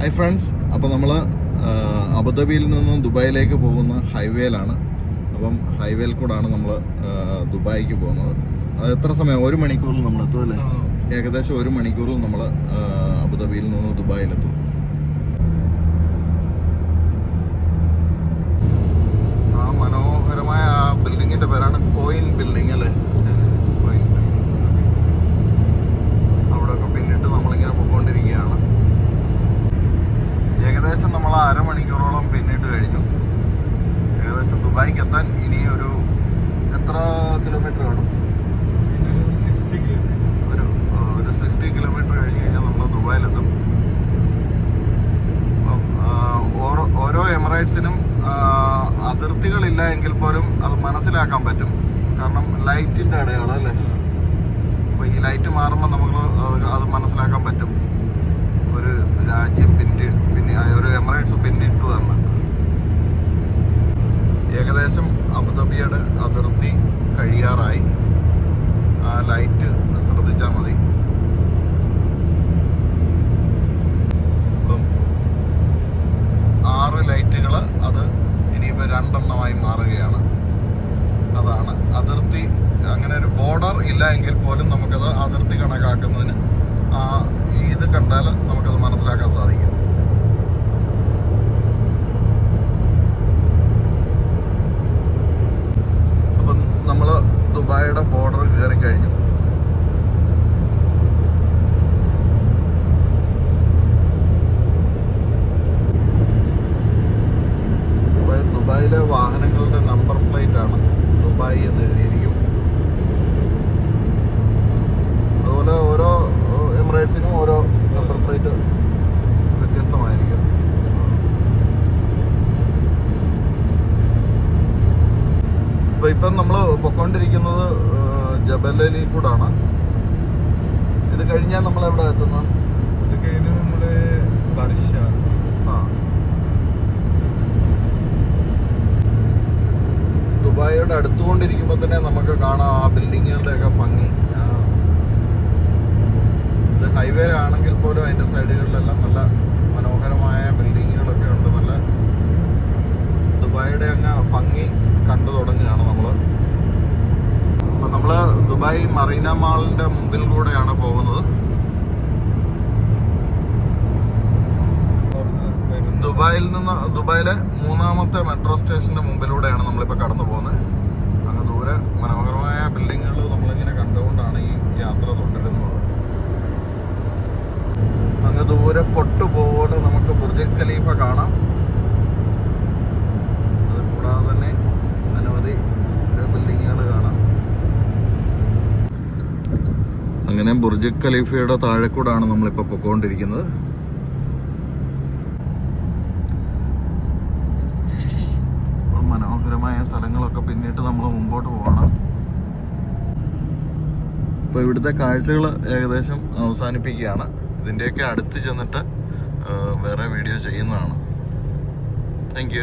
Hi friends അപ്പോൾ നമ്മൾ അബുദാബിയിൽ നിന്നും ദുബായിലേക്ക് പോകുന്ന ഹൈവേയിലാണ്. അപ്പം ഹൈവേയിൽ കൂടാണ് നമ്മൾ ദുബായിക്ക് പോകുന്നത്. അത് എത്ര സമയം? ഒരു മണിക്കൂറിൽ നമ്മൾ എത്തും അല്ലേ ഏകദേശം ഒരു മണിക്കൂറിൽ നമ്മൾ അബുദാബിയിൽ നിന്ന് ദുബായിലെത്തും ആ മനോഹരമായ ആ ബിൽഡിങ്ങിന്റെ പേരാണ് കോയിൻ ബിൽഡിംഗ് അല്ലേ കോയിൻ ബിൽഡിംഗ് അവിടെയൊക്കെ പിന്നിട്ട് നമ്മളിങ്ങനെ പോയിക്കൊണ്ടിരിക്കുകയാണ് ഏകദേശം നമ്മൾ അരമണിക്കൂറോളം പിന്നിട്ട് കഴിഞ്ഞു ദുബായിക്ക് എത്താൻ ഇനി ഒരു എത്ര കിലോമീറ്റർ കാണും? ഒരു ഒരു സിക്സ്റ്റി കിലോമീറ്റർ കഴിഞ്ഞ് കഴിഞ്ഞാൽ നമ്മൾ ദുബായിലെത്തും. ഓരോ ഓരോ എമിറേറ്റ്സിനും അതിർത്തികളില്ല എങ്കിൽ പോലും അത് മനസ്സിലാക്കാൻ പറ്റും. കാരണം ലൈറ്റിന്റെ അടയാളം അല്ലേ? അപ്പോൾ ഈ ലൈറ്റ് മാറുമ്പോൾ നമ്മൾ അത് മനസ്സിലാക്കാൻ പറ്റും. ഒരു രാജ്യം പിന്നി പിന്നെ ഒരു എമിറേറ്റ്സ് പിന്നിട്ടു എന്ന് ഏകദേശം അബുദാബിയുടെ അതിർത്തി കഴിയാറായി. ആ ലൈറ്റ് ശ്രദ്ധിച്ചാൽ മതി. ഇപ്പം ആറ് ലൈറ്റുകൾ അത് ഇനിയിപ്പോൾ രണ്ടെണ്ണമായി മാറുകയാണ്. അതാണ് അതിർത്തി അങ്ങനെ ഒരു ബോർഡർ ഇല്ല എങ്കിൽ പോലും നമുക്കത് അതിർത്തി കണക്കാക്കുന്നതിന് ആ ഇത് കണ്ടാൽ നമുക്കത് മനസ്സിലാക്കാൻ സാധിക്കും അപ്പം നമ്മൾ ദുബായിയുടെ ബോർഡർ കയറി കഴിഞ്ഞു ദുബായ് ദുബായിലെ വാഹനങ്ങളുടെ നമ്പർ പ്ലേറ്റ് ആണ്. ദുബായ് എന്ന് എഴുതിയിരിക്കും. അതുപോലെ ഓരോ എമിറേറ്റ്സിനും ഓരോ നമ്പർ പ്ലേറ്റ് വ്യത്യസ്തമായിരിക്കും. ഇപ്പൊ ഇപ്പം നമ്മൾ പൊക്കോണ്ടിരിക്കുന്നത് ഏഹ്, കൂടാണ്. ഇത് കഴിഞ്ഞാൽ നമ്മൾ എവിടെ എത്തുന്നത്? ഇത് വർഷ ആ ദുബായിയുടെ അടുത്തുകൊണ്ടിരിക്കുമ്പോൾ തന്നെ നമുക്ക് കാണാം ആ ബിൽഡിങ്ങുകളുടെ ഒക്കെ ഭംഗി. ഇത് ഹൈവേ ആണെങ്കിൽ പോലും അതിന്റെ സൈഡുകളിലെല്ലാം നല്ല മനോഹരമായ ബിൽഡിങ്ങുകളൊക്കെ ഉണ്ട്. നല്ല ദുബായിയുടെ അങ്ങ് ഭംഗി കണ്ടു തുടങ്ങുകയാണ് നമ്മൾ അപ്പം നമ്മൾ ദുബായ് മറീന മാളിന്റെ മുമ്പിൽ കൂടെയാണ് പോകുന്നത് ദുബായിൽ നിന്ന് ദുബായിലെ മൂന്നാമത്തെ മെട്രോ സ്റ്റേഷന്റെ മുമ്പിലൂടെയാണ് നമ്മളിപ്പോൾ കടന്നു പോകുന്നത്. അങ്ങ് ദൂരെ മനോഹരമായ ബിൽഡിങ്ങുകൾ നമ്മളിങ്ങനെ കണ്ടുകൊണ്ടാണ് ഈ യാത്ര തുടരുന്നത്. അങ്ങ് ദൂരെ പൊട്ടുപോലെ നമുക്ക് ബുർജ് ഖലീഫ കാണാം. അത് കൂടാതെ തന്നെ അനവധി ബിൽഡിങ്ങുകൾ കാണാം. അങ്ങനെ ബുർജ് ഖലീഫയുടെ താഴെ കൂടാണ് നമ്മളിപ്പോൾ പൊക്കോണ്ടിരിക്കുന്നത്. മനോഹരമായ സ്ഥലങ്ങളൊക്കെ പിന്നിട്ട് നമ്മൾ മുമ്പോട്ട് പോകണം ഇപ്പോൾ ഇവിടുത്തെ കാഴ്ചകൾ ഏകദേശം അവസാനിപ്പിക്കുകയാണ്. ഇതിന്റെയൊക്കെ അടുത്ത് ചെന്നിട്ട് വേറെ വീഡിയോ ചെയ്യുന്നതാണ്. താങ്ക്